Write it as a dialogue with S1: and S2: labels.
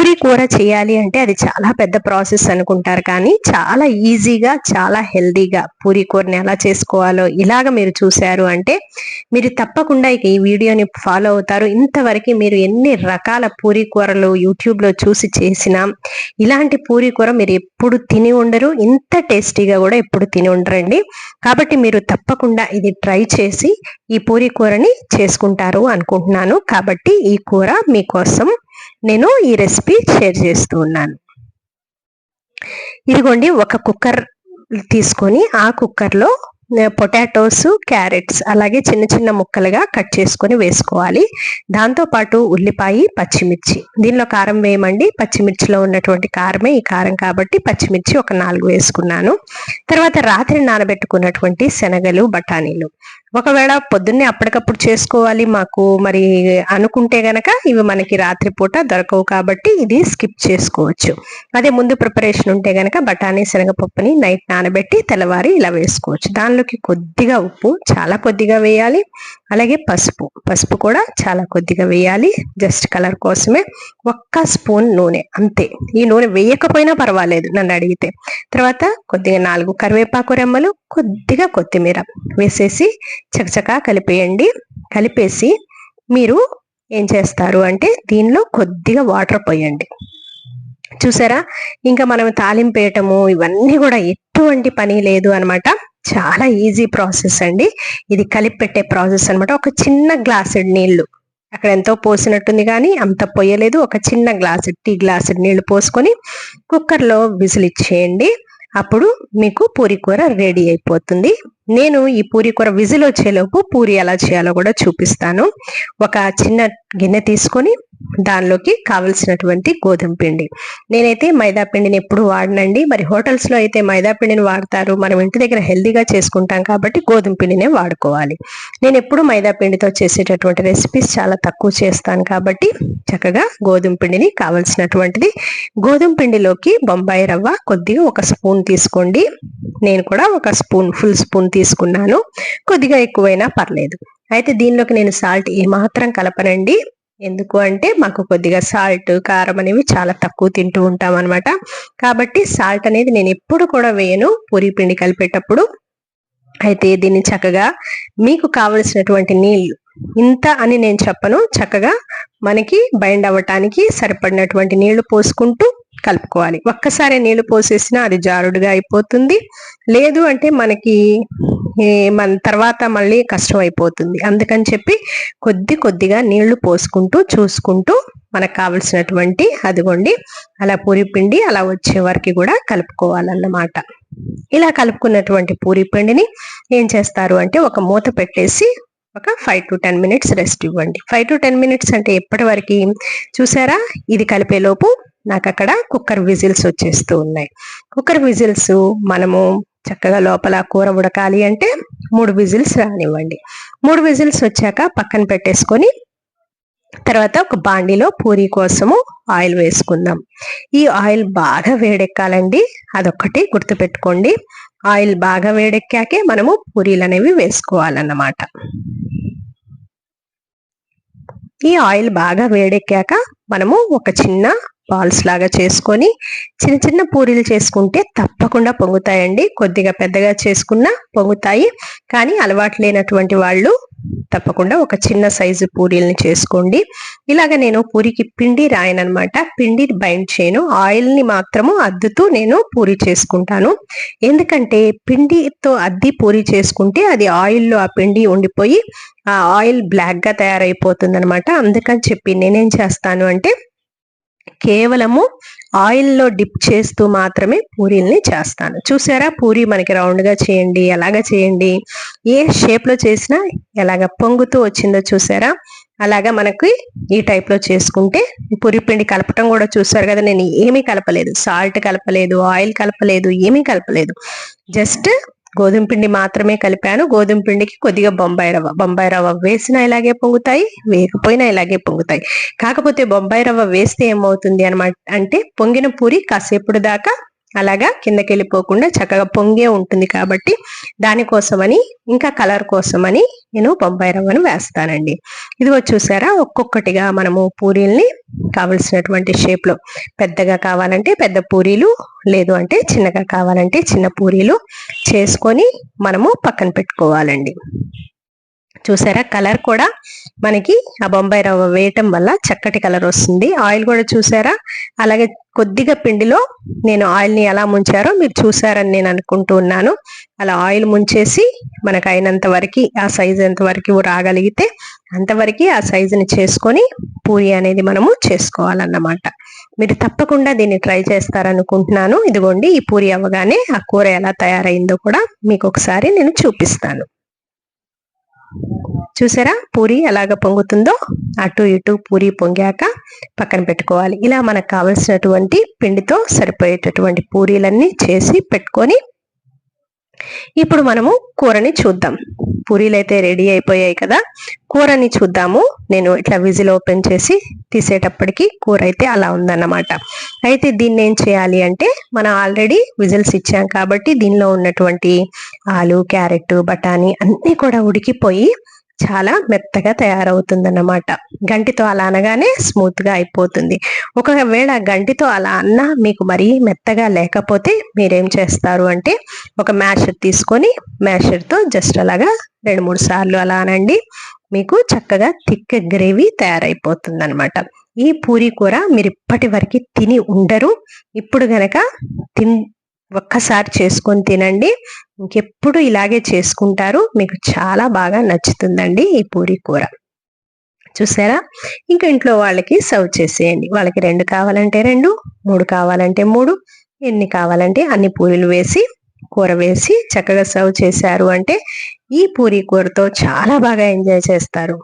S1: పూరి కూర చేయాలి అంటే అది చాలా పెద్ద ప్రాసెస్ అనుకుంటారు. కానీ చాలా ఈజీగా చాలా హెల్దీగా పూరి కూరని ఎలా చేసుకోవాలో ఇలాగ మీరు చూశారు అంటే మీరు తప్పకుండా ఇక ఈ వీడియోని ఫాలో అవుతారు. ఇంతవరకు మీరు ఎన్ని రకాల పూరి కూరలు యూట్యూబ్లో చూసి చేసినా ఇలాంటి పూరి కూర మీరు ఎప్పుడు తిని ఉండరు. ఇంత టేస్టీగా కూడా ఎప్పుడు తిని ఉండరండి. కాబట్టి మీరు తప్పకుండా ఇది ట్రై చేసి ఈ పూరి కూరని చేసుకుంటారు అనుకుంటున్నాను. కాబట్టి ఈ కూర మీకోసం నేను ఈ రెసిపీ షేర్ చేస్తూ ఉన్నాను. ఇదిగోండి ఒక కుక్కర్ తీసుకొని ఆ కుక్కర్లో పొటాటోస్ క్యారెట్స్ అలాగే చిన్న చిన్న ముక్కలుగా కట్ చేసుకొని వేసుకోవాలి. దాంతోపాటు ఉల్లిపాయ పచ్చిమిర్చి. దీనిలో కారం వేయమండి. పచ్చిమిర్చిలో ఉన్నటువంటి కారమే ఈ కారం కాబట్టి పచ్చిమిర్చి ఒక నాలుగు వేసుకున్నాను. తర్వాత రాత్రి నానబెట్టుకున్నటువంటి శనగలు బఠానీలు. ఒకవేళ పొద్దున్నే అప్పటికప్పుడు చేసుకోవాలి మాకు మరి అనుకుంటే గనక ఇవి మనకి రాత్రిపూట దొరకవు కాబట్టి ఇది స్కిప్ చేసుకోవచ్చు. అదే ముందు ప్రిపరేషన్ ఉంటే గనక బఠానీ శనగపప్పుని నైట్ నానబెట్టి తెల్లవారి ఇలా వేసుకోవచ్చు. దానిలోకి కొద్దిగా ఉప్పు చాలా కొద్దిగా వేయాలి. అలాగే పసుపు. పసుపు కూడా చాలా కొద్దిగా వేయాలి. జస్ట్ కలర్ కోసమే ఒక్క స్పూన్ నూనె అంతే. ఈ నూనె వేయకపోయినా పర్వాలేదు నన్ను అడిగితే. తర్వాత కొద్దిగా నాలుగు కరివేపాకు రెమ్మలు కొద్దిగా కొత్తిమీర వేసేసి చకచకా కలిపేయండి. కలిపేసి మీరు ఏం చేస్తారు అంటే దీనిలో కొద్దిగా వాటర్ పోయండి. చూసారా? ఇంకా మనం తాలింపు వేయటము ఇవన్నీ కూడా ఎటువంటి పని లేదు అనమాట చాలా ఈజీ ప్రాసెస్ అండి. ఇది కలిపి పెట్టే ప్రాసెస్ అనమాట ఒక చిన్న గ్లాసుడ్ నీళ్ళు అక్కడ ఎంతో పోసినట్టుంది కానీ అంత పొయ్యలేదు ఒక చిన్న గ్లాసు టీ గ్లాసు నీళ్ళు పోసుకొని కుక్కర్లో విజిల్ ఇచ్చేయండి. అప్పుడు మీకు పూరి కూర రెడీ అయిపోతుంది. నేను ఈ పూరి కూర విజిల్ వచ్చేలోపు పూరి ఎలా చేయాలో కూడా చూపిస్తాను. ఒక చిన్న గిన్నె తీసుకొని దానిలోకి కావలసినటువంటి గోధుమ పిండి. నేనైతే మైదా పిండిని ఎప్పుడు వాడనండి. మరి హోటల్స్లో అయితే మైదా పిండిని వాడతారు. మనం ఇంటి దగ్గర హెల్దీగా చేసుకుంటాం కాబట్టి గోధుమ పిండినే వాడుకోవాలి. నేను ఎప్పుడు మైదా పిండితో చేసేటటువంటి రెసిపీస్ చాలా తక్కువ చేస్తాను కాబట్టి చక్కగా గోధుమ పిండిని కావలసినటువంటిది. గోధుమ పిండిలోకి బొంబాయి రవ్వ కొద్దిగా ఒక స్పూన్ తీసుకోండి. నేను కూడా ఒక స్పూన్ ఫుల్ స్పూన్ తీసుకున్నాను. కొద్దిగా ఎక్కువైనా పర్లేదు. అయితే దీనిలోకి నేను సాల్ట్ ఏమాత్రం కలపనండి. ఎందుకు అంటే మాకు కొద్దిగా సాల్ట్ కారం అనేవి చాలా తక్కువ తింటూ ఉంటాం అనమాట కాబట్టి సాల్ట్ అనేది నేను ఎప్పుడు కూడా వేయను. పూరి పిండి కలిపేటప్పుడు అయితే దీన్ని చక్కగా మీకు కావలసినటువంటి నీళ్ళు ఇంత అని నేను చెప్పను. చక్కగా మనకి బైండ్ అవ్వటానికి సరిపడినటువంటి నీళ్ళు పోసుకుంటూ కలుపుకోవాలి. ఒక్కసారి నీళ్ళు పోసేసినా అది జారుడుగా అయిపోతుంది. లేదు అంటే మనకి మన తర్వాత మళ్ళీ కష్టం అయిపోతుంది అందుకని చెప్పి కొద్ది కొద్దిగా నీళ్ళు పోసుకుంటూ చూసుకుంటూ మనకు కావలసినటువంటి అదిగోండి అలా పూరి పిండి అలా వచ్చే వరకు కూడా కలుపుకోవాలన్నమాట. ఇలా కలుపుకున్నటువంటి పూరి పిండిని ఏం చేస్తారు అంటే ఒక మూత పెట్టేసి ఒక five to ten minutes rest ఇవ్వండి. ఫైవ్ టు టెన్ మినిట్స్ అంటే ఎప్పటి వరకు? చూసారా? ఇది కలిపేలోపు నాకు అక్కడ కుక్కర్ విజిల్స్ వచ్చేస్తూ ఉన్నాయి. కుక్కర్ విజిల్స్ మనము చక్కగా లోపల కూర ఉడకాలి అంటే మూడు విజిల్స్ రానివ్వండి. మూడు విజిల్స్ వచ్చాక పక్కన పెట్టేసుకొని తర్వాత ఒక బాండిలో పూరి కోసము ఆయిల్ వేసుకుందాం. ఈ ఆయిల్ బాగా వేడెక్కాలండి. అదొక్కటి గుర్తుపెట్టుకోండి. ఆయిల్ బాగా వేడెక్కాకే మనము పూరీలు అనేవి వేసుకోవాలన్నమాట. ఈ ఆయిల్ బాగా వేడెక్కాక మనము ఒక చిన్న బాల్స్ లాగా చేసుకొని చిన్న చిన్న పూరీలు చేసుకుంటే తప్పకుండా పొంగుతాయండి. కొద్దిగా పెద్దగా చేసుకున్నా పొంగుతాయి. కానీ అలవాటు లేనటువంటి వాళ్ళు తప్పకుండా ఒక చిన్న సైజు పూరీలని చేసుకోండి. ఇలాగ నేను పూరికి పిండి రాయనమాట పిండి బైండ్ చేయను. ఆయిల్ని మాత్రము అద్దుతూ నేను పూరి చేసుకుంటాను. ఎందుకంటే పిండితో అద్ది పూరి చేసుకుంటే అది ఆయిల్లో ఆ పిండి ఉండిపోయి ఆ ఆయిల్ బ్లాక్గా తయారైపోతుంది అనమాట అందుకని చెప్పి నేనేం చేస్తాను అంటే కేవలము ఆయిల్లో డిప్ చేస్తూ మాత్రమే పూరీల్ని చేస్తాను. చూసారా? పూరి మనకి రౌండ్గా చేయండి ఎలాగ చేయండి ఏ షేప్లో చేసినా ఎలాగ పొంగుతూ వచ్చిందో చూసారా? అలాగా మనకి ఈ టైప్లో చేసుకుంటే పూరి పిండి కలపటం కూడా చూసారు కదా నేను ఏమీ కలపలేదు. సాల్ట్ కలపలేదు ఆయిల్ కలపలేదు ఏమీ కలపలేదు. జస్ట్ గోధుమ పిండి మాత్రమే కలిపాను. గోధుమ పిండికి కొద్దిగా బొంబాయి రవ్వ. బొంబాయి రవ్వ వేసినా ఇలాగే పొంగుతాయి వేయకపోయినా ఇలాగే పొంగుతాయి. కాకపోతే బొంబాయి రవ్వ వేస్తే ఏమవుతుంది అనమాట అంటే పొంగిన పూరి కాసేపుడు దాకా అలాగా కిందకి వెళ్ళిపోకుండా చక్కగా పొంగే ఉంటుంది కాబట్టి దానికోసమని ఇంకా కలర్ కోసమని నేను బొంబాయి రవ్వను వేస్తానండి. ఇదిగో చూసారా? ఒక్కొక్కటిగా మనము పూరీల్ని కావలసినటువంటి షేప్లో పెద్దగా కావాలంటే పెద్ద పూరీలు లేదు అంటే చిన్నగా కావాలంటే చిన్న పూరీలు చేసుకొని మనము పక్కన పెట్టుకోవాలండి. చూసారా? కలర్ కూడా మనకి ఆ బొంబాయి రవ్వ వేయటం వల్ల చక్కటి కలర్ వస్తుంది. ఆయిల్ కూడా చూసారా? అలాగే కొద్దిగా పిండిలో నేను ఆయిల్ని ఎలా ముంచారో మీరు చూసారని నేను అనుకుంటూ ఉన్నాను. అలా ఆయిల్ ముంచేసి మనకు అయినంత వరకు ఆ సైజు ఎంత వరకు రాగలిగితే అంతవరకు ఆ సైజుని చేసుకొని పూరి అనేది మనము చేసుకోవాలన్నమాట. మీరు తప్పకుండా దీన్ని ట్రై చేస్తారనుకుంటున్నాను. ఇదిగోండి ఈ పూరి అవ్వగానే ఆ కూర ఎలా తయారైందో కూడా మీకు ఒకసారి నేను చూపిస్తాను. చూసారా? పూరి ఎలాగ పొంగుతుందో అటు ఇటు పూరి పొంగాక పక్కన పెట్టుకోవాలి. ఇలా మనకు కావలసినటువంటి పిండితో సరిపోయేటటువంటి పూరీలన్నీ చేసి పెట్టుకొని ఇప్పుడు మనము కూరని చూద్దాం. పూరీలు అయితే రెడీ అయిపోయాయి కదా? కూరని చూద్దాము. నేను ఇట్లా విజిల్ ఓపెన్ చేసి తీసేటప్పటికి కూర అయితే అలా ఉందన్నమాట. అయితే దీన్ని ఏం చేయాలి అంటే మనం ఆల్రెడీ విజిల్స్ ఇచ్చాం కాబట్టి దీనిలో ఉన్నటువంటి ఆలు క్యారెట్ బఠానీ అన్నీ కూడా ఉడికిపోయి చాలా మెత్తగా తయారవుతుందన్నమాట. గంటితో అలా అనగానే స్మూత్గా అయిపోతుంది. ఒకవేళ గంటితో అలా అన్నా మీకు మరీ మెత్తగా లేకపోతే మీరేం చేస్తారు అంటే ఒక మ్యాషర్ తీసుకొని మ్యాషర్తో జస్ట్ అలాగా రెండు మూడు సార్లు అలా అనండి. మీకు చక్కగా థిక్ గ్రేవీ తయారైపోతుంది అనమాట ఈ పూరి కూర మీరు ఇప్పటి వరకు తిని ఉండరు. ఇప్పుడు గనక తిన్ ఒక్కసారి చేసుకొని తినండి. ఇంకెప్పుడు ఇలాగే చేసుకుంటారు. మీకు చాలా బాగా నచ్చుతుందండి ఈ పూరి కూర. చూసారా? ఇంకా ఇంట్లో వాళ్ళకి సర్వ్ చేసేయండి. వాళ్ళకి రెండు కావాలంటే రెండు మూడు కావాలంటే మూడు ఎన్ని కావాలంటే అన్ని పూరీలు వేసి కూర వేసి చక్కగా సర్వ్ చేశారు అంటే ఈ పూరి కూరతో చాలా బాగా ఎంజాయ్ చేస్తారు.